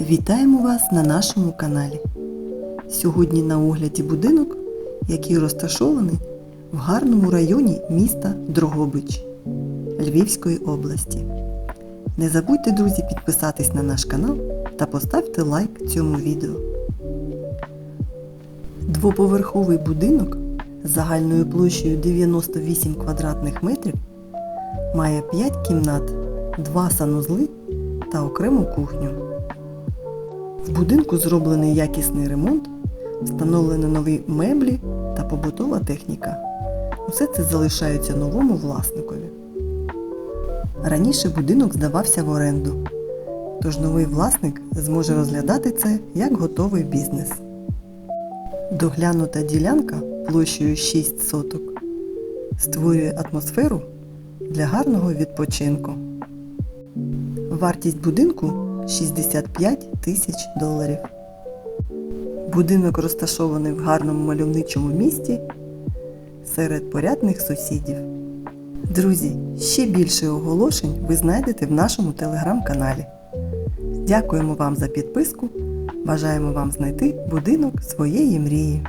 Вітаємо вас на нашому каналі. Сьогодні на огляді будинок, який розташований в гарному районі міста Дрогобич Львівської області. Не забудьте, друзі, підписатись на наш канал та поставте лайк цьому відео. Двоповерховий будинок загальною площею 98 квадратних метрів має 5 кімнат, 2 санузли та окрему кухню. В будинку зроблений якісний ремонт, встановлені нові меблі та побутова техніка. Усе це залишається новому власникові. Раніше будинок здавався в оренду, тож новий власник зможе розглядати це як готовий бізнес. Доглянута ділянка площею 6 соток створює атмосферу для гарного відпочинку. Вартість будинку 65 тисяч доларів. Будинок розташований в гарному мальовничому місті серед порядних сусідів. Друзі, ще більше оголошень ви знайдете в нашому телеграм-каналі. Дякуємо вам за підписку. Бажаємо вам знайти будинок своєї мрії.